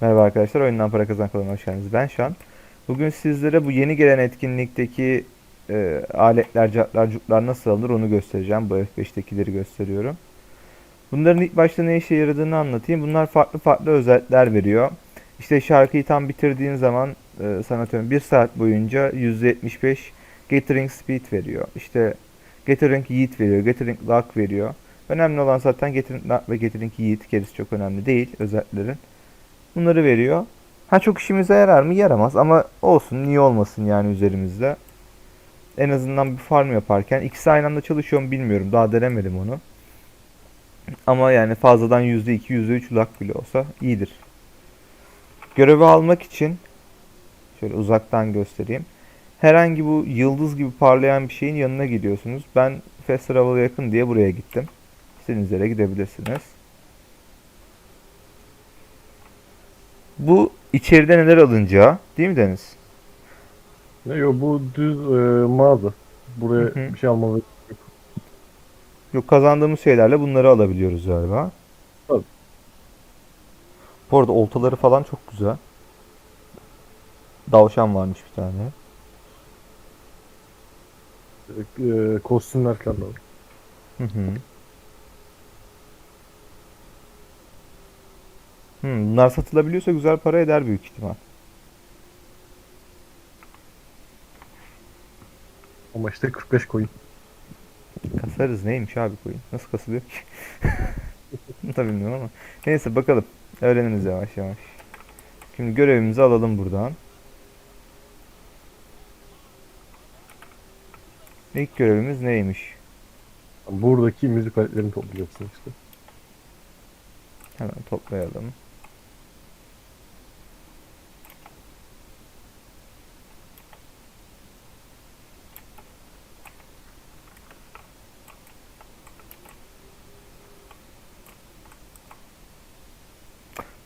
Merhaba arkadaşlar, Oyundan Para Kazan kanalına hoş geldiniz. Ben Şan. Bugün sizlere bu yeni gelen etkinlikteki e, aletler, cartlar, curtlar nasıl alınır onu göstereceğim. Bu F5'tekileri gösteriyorum. Bunların ilk başta ne işe yaradığını anlatayım. Bunlar farklı farklı özellikler veriyor. İşte şarkıyı tam bitirdiğin zaman e, sana atıyorum 1 saat boyunca %75 Gathering Speed veriyor. İşte Gathering Yield veriyor, Gathering Luck veriyor. Önemli olan zaten Gathering Luck ve Gathering Yield. Gerisi çok önemli değil özelliklerin. Bunları veriyor. Ha çok işimize yarar mı? Yaramaz ama olsun niye olmasın yani üzerimizde. En azından bir farm yaparken ikisi aynı anda çalışıyor mu bilmiyorum. Daha denemedim onu. Ama yani fazladan %2, %3 luck bile olsa iyidir. Görevi almak için şöyle uzaktan göstereyim. Herhangi bu yıldız gibi parlayan bir şeyin yanına gidiyorsunuz. Ben Fast Travel'a yakın diye buraya gittim. İstediğiniz yere gidebilirsiniz. Bu içeride neler alınacağı değil mi Deniz? Ne yo bu düz e, mağaza. Buraya Hı hı. bir şey almalı. Yok kazandığımız şeylerle bunları alabiliyoruz galiba. Tabii. Bu arada oltaları falan çok güzel. Davşan varmış bir tane. E, kostümler falan var. Hı hı. Hmm, bunlar satılabiliyorsa güzel para eder büyük ihtimal. Ama işte 45 coin. Kasarız neymiş abi koyun? Nasıl kasılıyor ki? Tabii bilmiyorum ama. Neyse bakalım. Öğreniriz yavaş yavaş. Şimdi görevimizi alalım buradan. İlk görevimiz neymiş? Buradaki müzik aletlerini toplayacaksın işte. Hemen toplayalım.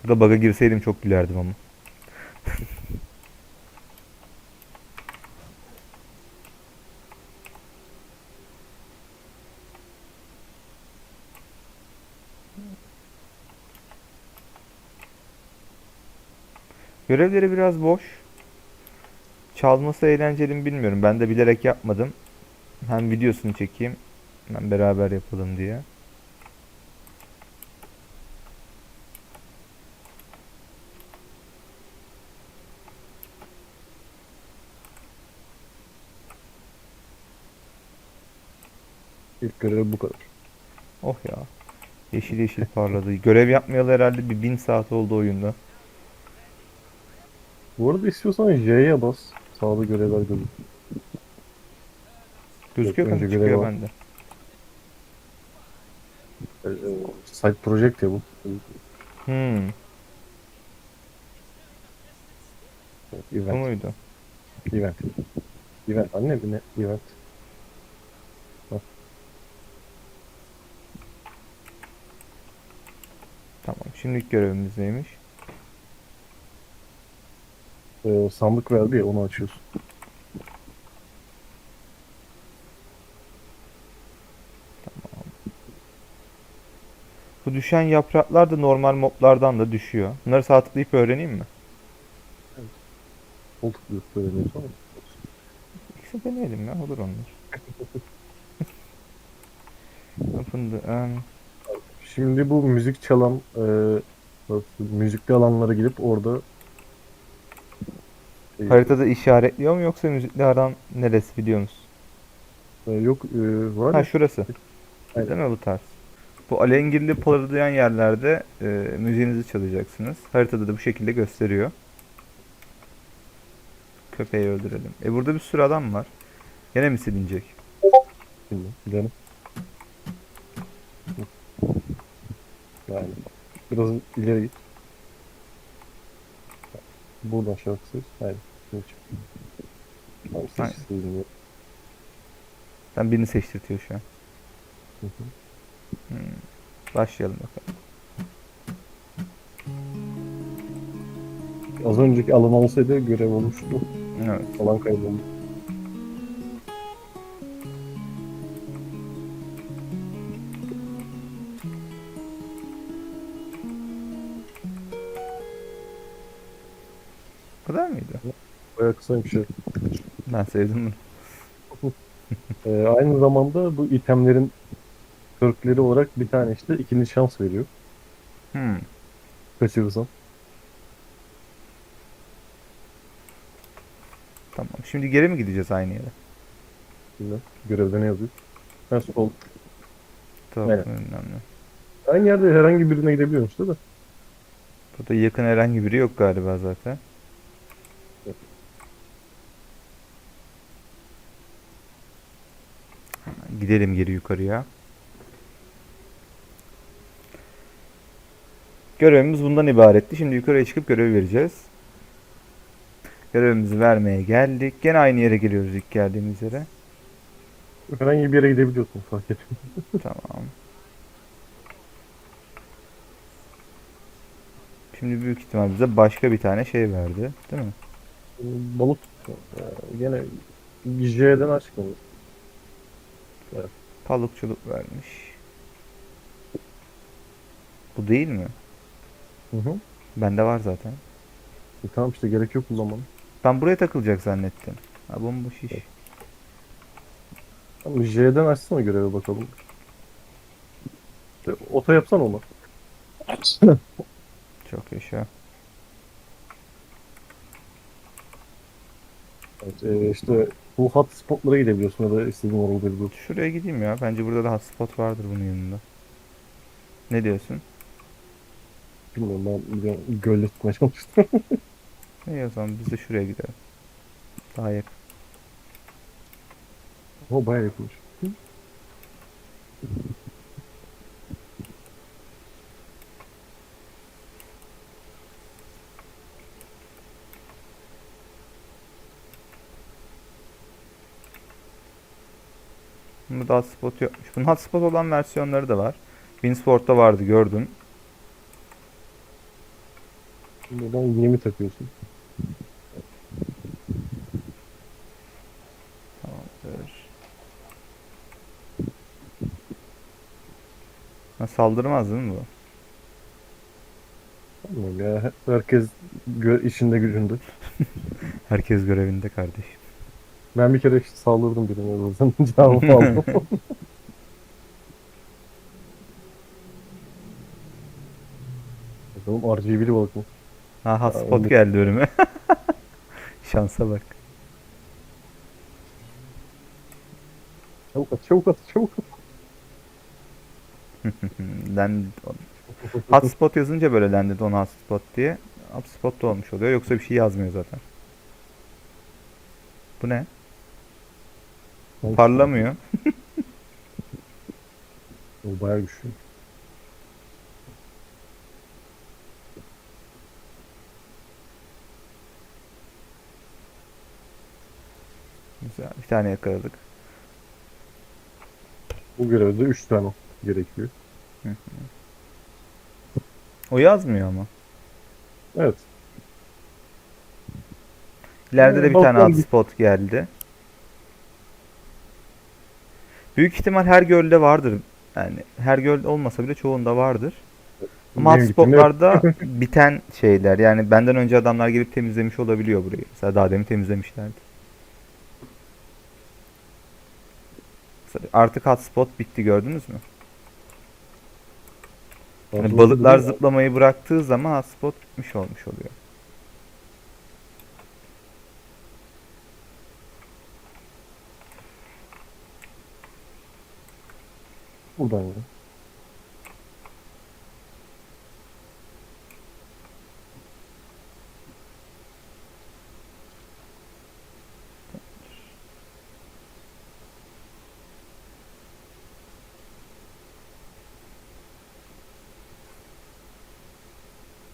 Burada bug'a girseydim çok gülerdim ama. Görevleri biraz boş. Çalması eğlenceli mi bilmiyorum. Ben de bilerek yapmadım. Hem videosunu çekeyim. Hem beraber yapalım diye. İlk görev bu kadar. Oh ya. Yeşil yeşil parladı. Görev yapmayalı herhalde bir bin saat oldu oyunda. Bu arada istiyorsan J'ye bas. Sağda görevler gözüküyor. Gözüküyor kanka görev çıkıyor var. bende. E, e, side project ya bu. Hmm. Bu Event. muydu? Event. Event. Anne bir ne? Event. Tamam. Şimdilik görevimiz neymiş? E, sandık verdi ya onu açıyorsun. Bu düşen yapraklar da normal moblardan da düşüyor. Bunları sağ tıklayıp öğreneyim mi? Koltuk diyor söyleniyorsa ama. İkisi deneyelim ya. Olur onlar. Um, Şimdi bu müzik çalan e, nasıl, müzikli alanlara gidip orada şey, Haritada işaretliyor mu yoksa müzikli aran neresi biliyor musun? e, yok e, var Ha ya, şurası. Aynen. Değil mi bu tarz? Bu alengirli parıldayan yerlerde e, müziğinizi çalacaksınız. Haritada da bu şekilde gösteriyor. Köpeği öldürelim. E burada bir sürü adam var. Gene mi silinecek? şimdi gidelim. Yani biraz ileri git. Buradan şarkı seç. Hayır. Şimdi çık. Tamam, Aynen. Ben birini seçtirtiyor şu an. Hı hı. Başlayalım bakalım. Az önceki alan olsaydı görev olmuştu. Evet. Alan kayboldu. Kısaymış. şey. Ben sevdim bunu. Ee, aynı zamanda bu itemlerin perkleri olarak bir tane işte ikinci şans veriyor. Hmm. Kaçırırsan. Tamam. Şimdi geri mi gideceğiz aynı yere? Bilmem. Görevde ne yazıyor? Ha sol. Tamam. Evet. ne. Aynı yerde herhangi birine gidebiliyormuş değil mi? Burada yakın herhangi biri yok galiba zaten. Gidelim geri yukarıya. Görevimiz bundan ibaretti. Şimdi yukarıya çıkıp görev vereceğiz. Görevimizi vermeye geldik. Gene aynı yere geliyoruz ilk geldiğimiz yere. Herhangi bir yere gidebiliyorsun fark etmiyor. Tamam. Şimdi büyük ihtimal bize başka bir tane şey verdi. Değil mi? Balık e, gene J'den açıklamış. Balıkçılık vermiş. Bu değil mi? Hı hı. Bende var zaten. E, tamam işte gerek yok kullanmanın. Ben buraya takılacak zannettim. Ha bomboş iş. Tamam J'den açsana görevi bakalım. Ota yapsan onu. Çok yaşa. Evet, e, işte bu hot spotlara gidebiliyorsun ya da istediğin oraya gidebiliyorsun. Şuraya gideyim ya. Bence burada da hotspot vardır bunun yanında. Ne diyorsun? Bilmiyorum ben biliyorum, gölde tutmaya çalıştım. İyi o zaman biz de şuraya gidelim. Daha yakın. Ama bayağı yakınmış. Burada hotspot yokmuş. Bunun hotspot olan versiyonları da var. Winsport'ta vardı gördüm. Buradan yemi takıyorsun. Tamamdır. Ha, saldırmaz değil mi bu? Bilmiyorum ya herkes gö- işinde gücünde. Herkes görevinde kardeşim. Ben bir kere işte saldırdım birine yüzden cevabı aldım. Bakalım RGB'li balık mı? Ha onu- hotspot geldi önüme. Şansa bak. Çabuk at çabuk at çabuk at. Land hotspot yazınca böyle landed on hotspot diye hotspot da olmuş oluyor. Yoksa bir şey yazmıyor zaten. Bu ne? Parlamıyor. O bayağı güçlü. Güzel. Bir tane yakaladık. Bu görevde 3 tane gerekiyor. O yazmıyor ama. Evet. İleride de Ee, bir tane balkon- hotspot geldi. Büyük ihtimal her gölde vardır. Yani her göl olmasa bile çoğunda vardır. Ama Benim hotspotlarda biten şeyler. Yani benden önce adamlar gelip temizlemiş olabiliyor burayı. Mesela daha demin temizlemişlerdi. Artık hotspot bitti gördünüz mü? Yani balıklar zıplamayı bıraktığı zaman hotspot bitmiş olmuş oluyor. Buradan ya.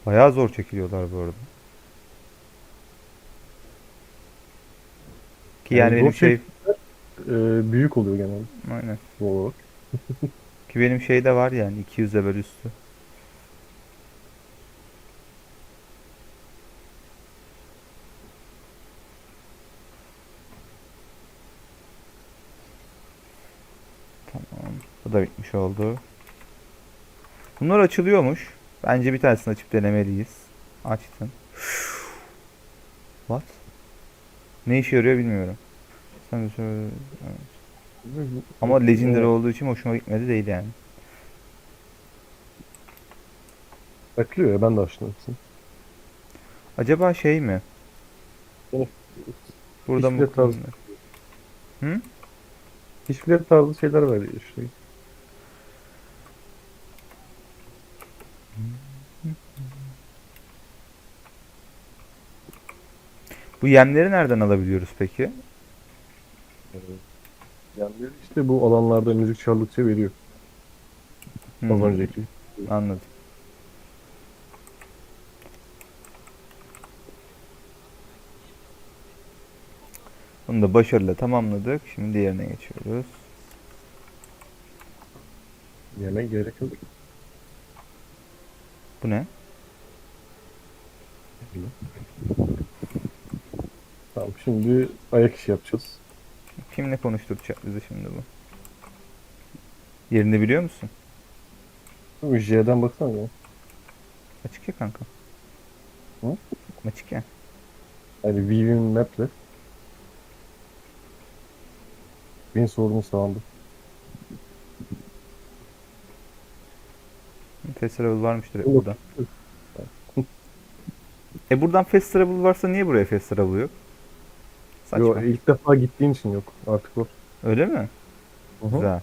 Bayağı zor çekiliyorlar bu arada. Ki yani Yani benim şey Ee, büyük oluyor genelde aynen. bu olarak. Ki benim şey de var yani 200 level üstü. Tamam. Bu da bitmiş oldu. Bunlar açılıyormuş. Bence bir tanesini açıp denemeliyiz. Açtım. What? Ne işe yarıyor bilmiyorum. Sen de söyle. Evet. Ama Legendary olduğu için hoşuma gitmedi değil yani. Bekliyor ya ben de açtım hepsini. Acaba şey mi? Evet. Burada mı? tarz- Hı? Hiçbir tarzı şeyler veriyor işte. Bu yemleri nereden alabiliyoruz peki? Yani işte bu alanlarda müzik çaldıkça veriyor. Az Hı, önceki. Anladım. Bunu da başarıyla tamamladık. Şimdi diğerine geçiyoruz. Yemek gerek yok. Bu ne? Tamam şimdi ayak işi yapacağız. Kimle konuşturacak bizi şimdi bu? Yerini biliyor musun? J'den baksana ya. Açık ya kanka. Hı? Açık ya. Yani Weaving Map'le Bin sorunu sağlandı. Fast travel varmıştır hep burada. E buradan fast travel varsa niye buraya fast travel yok? Saçma. Yo, ilk defa gittiğin için yok. Artık var. Öyle mi? Hı hı. Güzel.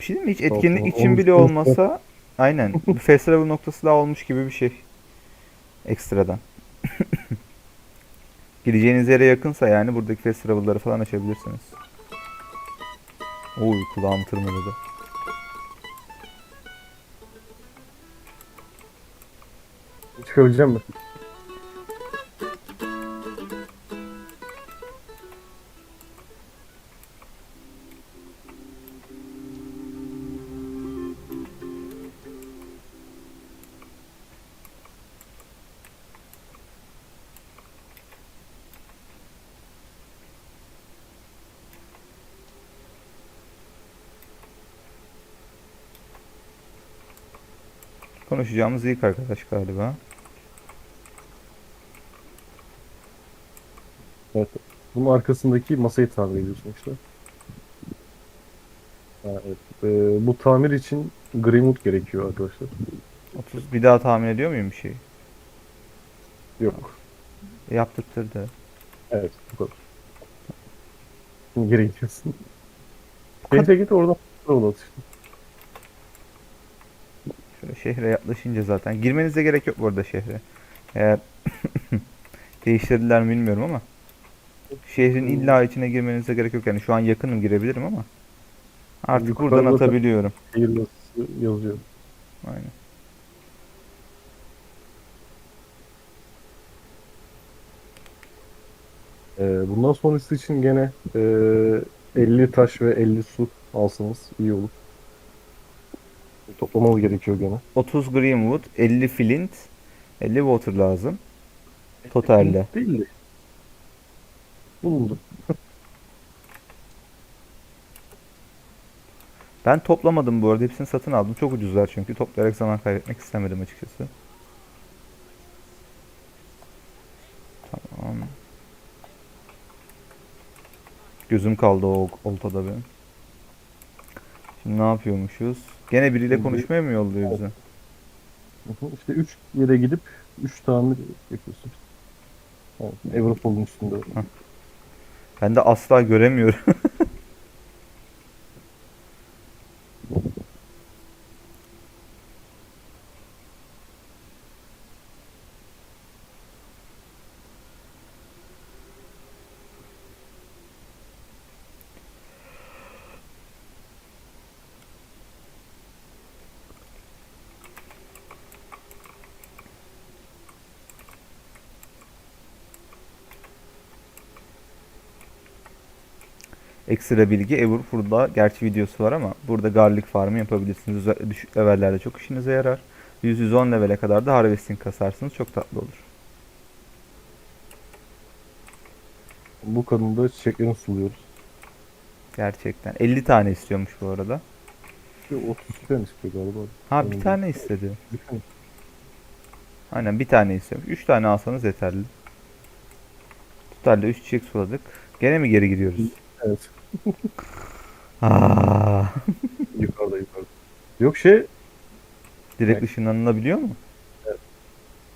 Bir şey diyeyim mi? Hiç etkinlik tamam. için bile olmasa aynen bir fast travel noktası daha olmuş gibi bir şey. Ekstradan. Gideceğiniz yere yakınsa yani buradaki fast travel'ları falan açabilirsiniz. Oy kulağım tırmaladı. Çıkabileceğim mi? Konuşacağımız ilk arkadaş galiba. Evet. Bunun arkasındaki masayı tamir ediyorsun işte. Evet. Ee, bu tamir için Greenwood gerekiyor arkadaşlar. 30 bir daha tahmin ediyor muyum bir şey? Yok. Yaptırtırdı. Evet bu kadar. Şimdi geri gidiyorsun. Şehre git oradan Scroll at işte. Şöyle şehre yaklaşınca zaten. Girmenize gerek yok bu arada şehre. Eğer değiştirdiler mi bilmiyorum ama. Şehrin illa içine girmenize gerek yok. Yani şu an yakınım girebilirim ama. Artık Yukarıda buradan da- atabiliyorum. Yazıyor. Aynen. Ee, bundan sonrası için gene e, 50 taş ve 50 su alsanız iyi olur. Toplamamız gerekiyor gene. 30 Greenwood, 50 Flint, 50 Water lazım. Totalde. Değil de. Bulundu. Ben toplamadım bu arada. Hepsini satın aldım. Çok ucuzlar çünkü. Toplayarak zaman kaybetmek istemedim açıkçası. Tamam. Gözüm kaldı o oltada benim. Şimdi ne yapıyormuşuz? Gene biriyle konuşmaya mı yolluyor bizi? İşte 3 yere gidip 3 tamir yapıyorsun. Evet, Everpool'un üstünde. Ben de asla göremiyorum. Ekstra bilgi Everford'da gerçi videosu var ama burada garlic farmı yapabilirsiniz. Düşük levellerde çok işinize yarar. 100-110 levele kadar da harvesting kasarsınız. Çok tatlı olur. Bu kadında çiçeklerini suluyoruz. Gerçekten. 50 tane istiyormuş bu arada. Bir 30 falan istiyor galiba. Ha bir tane istedi. Düşün. Aynen bir tane istiyormuş. 3 tane alsanız yeterli. totalde 3 çiçek suladık. Gene mi geri gidiyoruz? Evet. Aa, Yukarıda yukarıda. Yok şey. direkt ışınlanılabiliyor mu?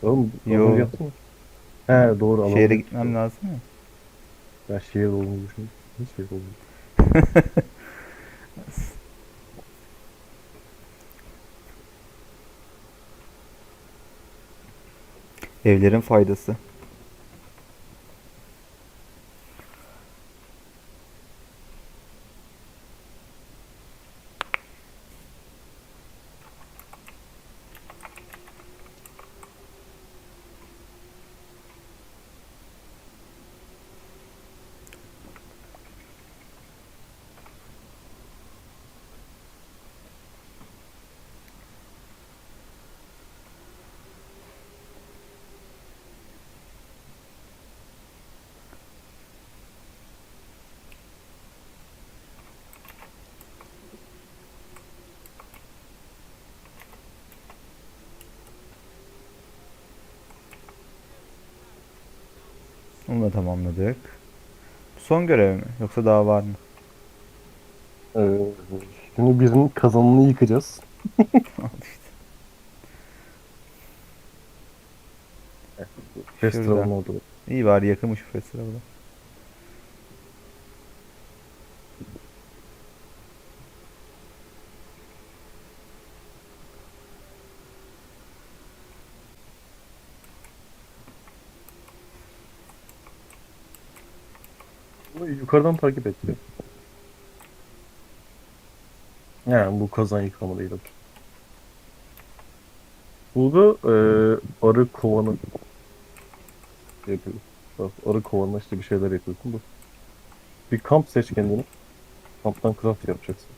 Oğlum Yo. Yo. yaptın mı? He doğru. alalım. Şehre gitmem lazım ya. Ben şehir olduğunu düşündüm. Hiç şehir olmuyor. Evlerin faydası. Da tamamladık. Son görev mi? Yoksa daha var mı? Ee, şimdi birinin kazanını yıkacağız. Al işte. Festival'ın orada. İyi bari yakınmış bu festivalda. Bunu yukarıdan takip et. ya. Yani bu kazan yıkama değil. Bu da e, arı kovanı yapıyor. Arı kovanla işte bir şeyler yapıyorsun. Bu. Bir kamp seç kendine. Kamptan craft yapacaksın.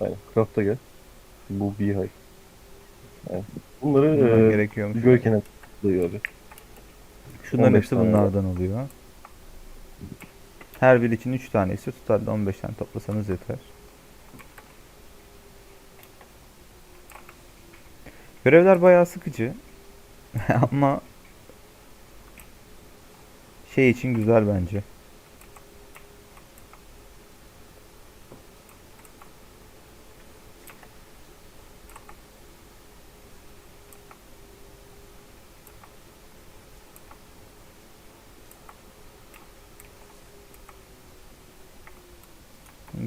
Aynen. Craft'a gel. Bu beehive. Yani bunları Bundan e, gerekiyormuş. kenarında abi. Şunların 15 hepsi bunlardan oluyor. Her bir için 3 tane ise totalde 15 tane toplasanız yeter. Görevler bayağı sıkıcı. Ama şey için güzel bence.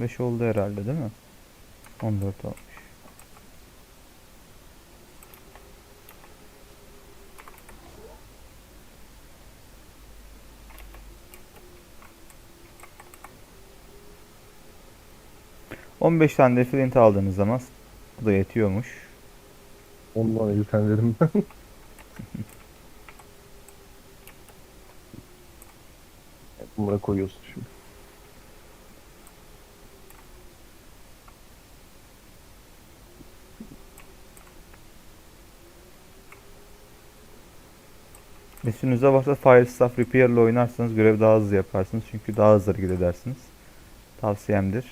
Beş oldu herhalde değil mi? 14 olmuş. ...15 tane de flint aldığınız zaman... ...bu da yetiyormuş. Ondan elten dedim ben. Bunlara koyuyorsun şimdi. Üstünüzde varsa Fire Staff Repair ile oynarsanız görev daha hızlı yaparsınız. Çünkü daha hızlı hareket edersiniz. Tavsiyemdir.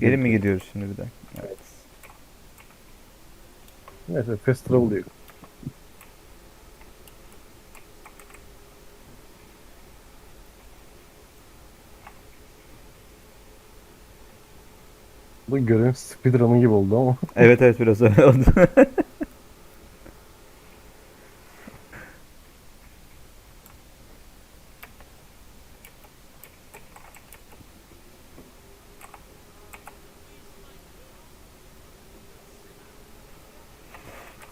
Geri mi gidiyoruz şimdi bir de? Evet. Neyse fast travel diyor. Bu görev speedrun'ın gibi oldu ama. Evet evet biraz öyle oldu.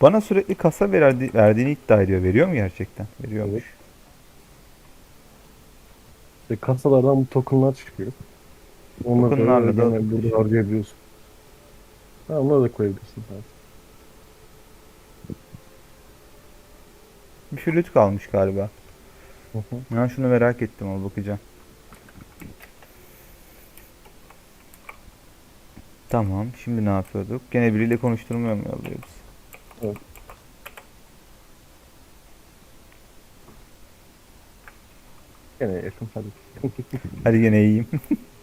Bana sürekli kasa verdi, verdiğini iddia ediyor. Veriyor mu gerçekten? Veriyormuş. İşte kasalardan bu tokenlar çıkıyor. Onları da da- gene burada harcayabiliyorsun. Ha, onları da koyabilirsin. Ha. Bir flüt kalmış galiba. Hı hı. Ben şunu merak ettim ama bakacağım. Tamam. Şimdi ne yapıyorduk? Gene biriyle konuşturmuyor mu yolluyoruz? Gene yakın hadi. Hadi gene iyiyim.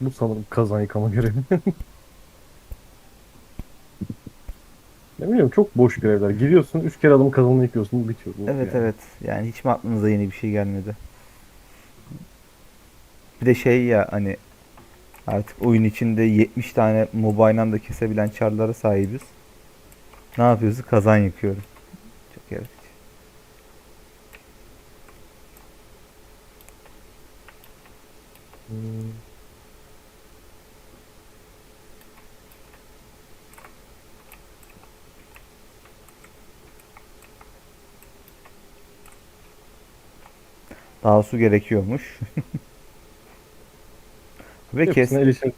Bu sanırım kazan yıkama görevi. Ne bileyim çok boş görevler. Gidiyorsun, üç kere adamın kazanını yıkıyorsun, bitiyor. Bu Evet yani. evet. Yani hiç mi aklınıza yeni bir şey gelmedi? Bir de şey ya hani artık oyun içinde 70 tane mob aynı anda kesebilen çarlara sahibiz. Ne yapıyoruz? Kazan yıkıyorum. Çok yaratıcı. Hmm. Daha su gerekiyormuş. Ve kes. Hepsine.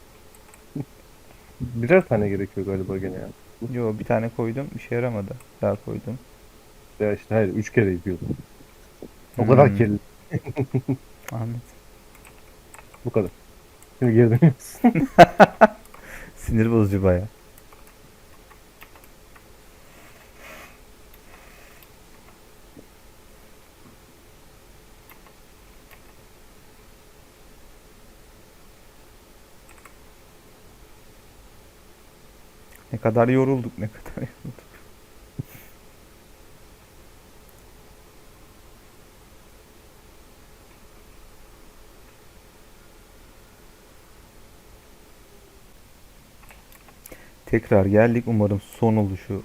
Birer tane gerekiyor galiba gene ya. Yo bir tane koydum. işe yaramadı. Daha koydum. Ya işte hayır, üç kere yıkıyordum. O kadar Hmm. kirli. Anladım. Bu kadar. Şimdi geri dönüyoruz. Sinir bozucu baya. Kadar yorulduk ne kadar yorulduk. Tekrar geldik. Umarım son oluşu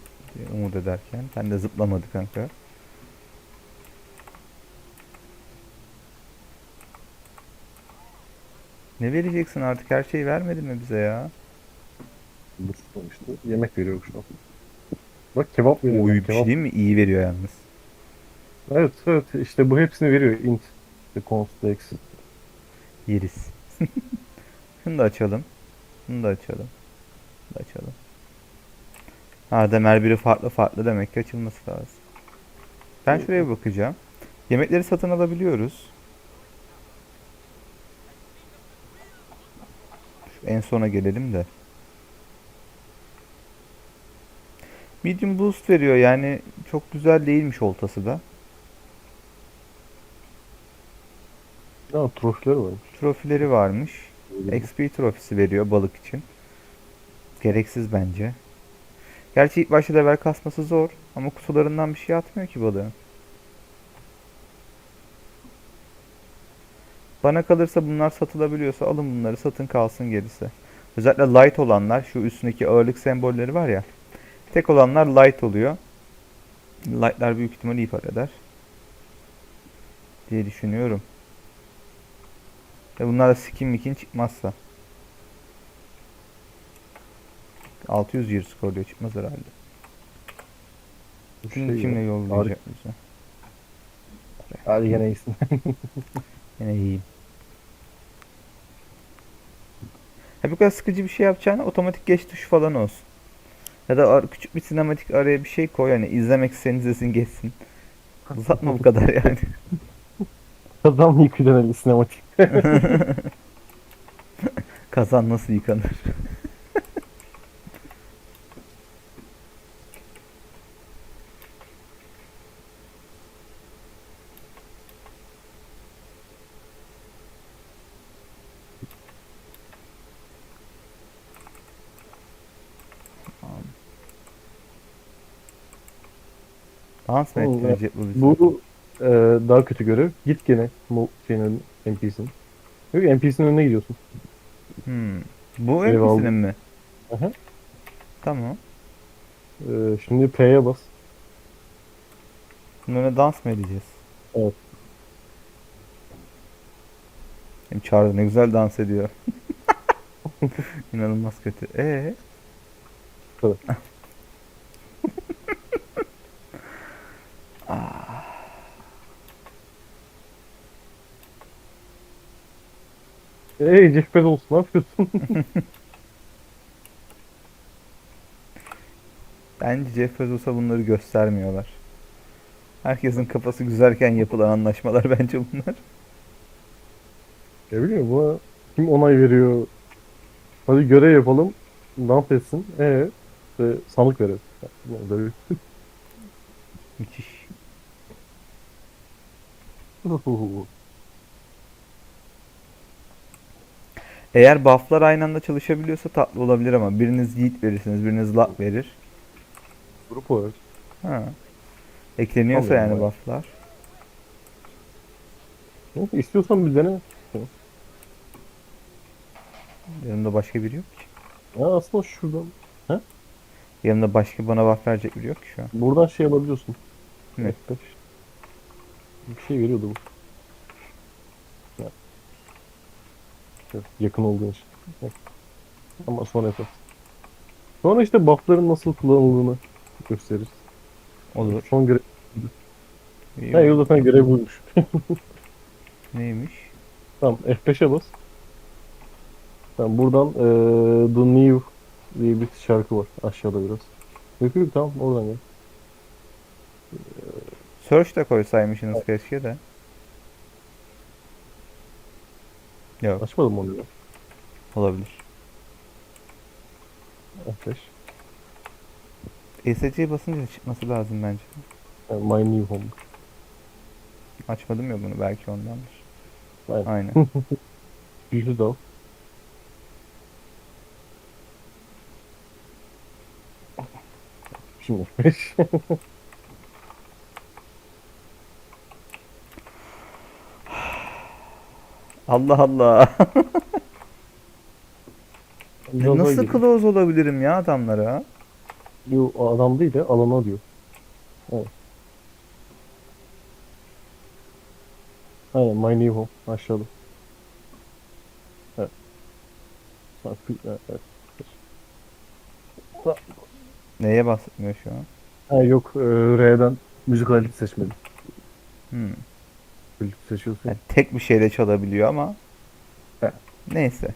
umut ederken. Ben de zıplamadı kanka. Ne vereceksin artık? Her şeyi vermedin mi bize ya? Bısıtmamıştı. Yemek veriyor şu an. Bak kebap veriyor. Oy bir şey değil mi? İyi veriyor yalnız. Evet evet işte bu hepsini veriyor. Int. İşte const x. Yeriz. Şunu da açalım. Bunu da açalım. Bunu da açalım. Ha demer biri farklı farklı demek ki açılması lazım. Ben şuraya bakacağım. Yemekleri satın alabiliyoruz. Şu en sona gelelim de. Medium boost veriyor yani çok güzel değilmiş oltası da. Ya trofiler varmış. Trofileri varmış. XP trofisi veriyor balık için. Gereksiz bence. Gerçi ilk başta level kasması zor ama kutularından bir şey atmıyor ki balığın. Bana kalırsa bunlar satılabiliyorsa alın bunları satın kalsın gerisi. Özellikle light olanlar şu üstündeki ağırlık sembolleri var ya. Tek olanlar light oluyor. Light'lar büyük ihtimal iyi para eder. Diye düşünüyorum. Ve bunlar da skin mikin çıkmazsa. 600 year score diyor çıkmaz herhalde. Şimdi şey kimle ya, yollayacak bize? Hadi gene iyisin. Yine iyiyim. Ha bu kadar sıkıcı bir şey yapacağına otomatik geç tuşu falan olsun. Ya da küçük bir sinematik araya bir şey koy hani izlemek isteyen izlesin geçsin. Uzatma bu kadar yani. Adam yıkıyor Ali sinematik. Kazan nasıl yıkanır? Mı Oğlum, bu bizi? Bu e, daha kötü görev. Git gene bu şeyin önüne, NPC'nin. Yok NPC'nin önüne gidiyorsun. Hmm. Bu Eyvallah. NPC'nin mi? Aha. Tamam. E, şimdi P'ye bas. Önüne dans mı edeceğiz? Evet. Hem çağırdı ne güzel dans ediyor. İnanılmaz kötü. Ee? Evet. Ey Jeff Bezos ne yapıyorsun? Bence Jeff Bezos'a bunları göstermiyorlar. Herkesin kafası güzelken yapılan anlaşmalar bence bunlar. ne bileyim buna kim onay veriyor? Hadi görev yapalım. Dans etsin. Ee, ve sanık böyle- Müthiş. Eğer bufflar aynı anda çalışabiliyorsa tatlı olabilir ama biriniz yiğit verirsiniz, biriniz luck verir. Grup olarak. Ha. Ekleniyorsa Anladım, yani evet. bufflar. Neyse istiyorsan bir dene. Yanımda başka biri yok ki. Ya aslında şuradan Yanımda başka bana buff verecek biri yok ki şu an. buradan şey alabiliyorsun. Ne? F5. Bir şey veriyordu bu. Evet, Yakın olduğun için. Evet. Ama sonra yaparız. Sonra işte buffların nasıl kullanıldığını gösteririz. Olur. Son görev. İyi Ha yok zaten görev buymuş. Neymiş? Tamam F5'e bas. Tamam buradan eee The New diye bir şarkı var aşağıda biraz. Yok yok tamam oradan gel. Search de koysaymışsınız keşke de. Yok Açmadım onu ya. olabilir. F5. ESC'ye basınca çıkması lazım bence. Yani My New Home. Açmadım ya bunu belki ondandır. Aynen. Aynen. Yüzü de al. Şimdi F5. Allah Allah. Daha Nasıl close olabilirim ya adamlara? Yo, adam değil de alana diyor. Evet. Aynen My New Home aşağıda. Evet. Evet. Neye basmıyor şu an? Ha yok e, R'den müzik aleti seçmedim. Hmm. Müzik seçiyorsun. Yani tek bir şeyle çalabiliyor ama. Neyse.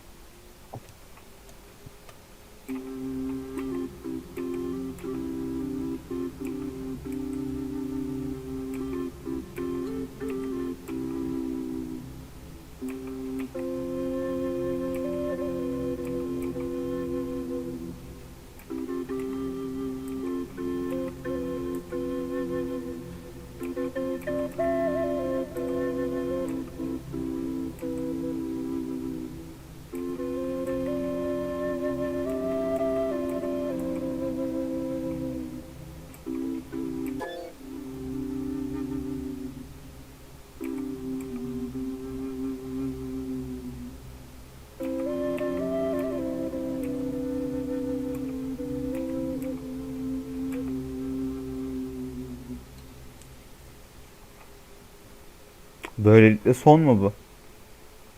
Böylelikle son mu bu?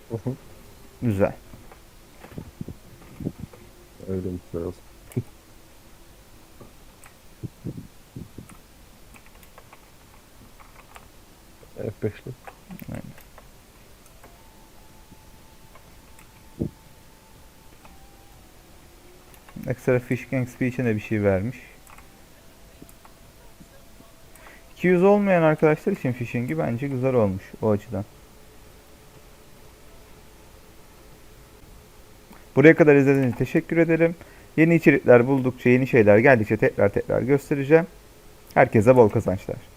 Hı hı. Güzel. Öyle mi lazım? F5'li. Ekstra Fish Gang Speech'e de bir şey vermiş. 200 olmayan arkadaşlar için phishing'i bence güzel olmuş o açıdan. Buraya kadar izlediğiniz için teşekkür ederim. Yeni içerikler buldukça, yeni şeyler geldikçe tekrar tekrar göstereceğim. Herkese bol kazançlar.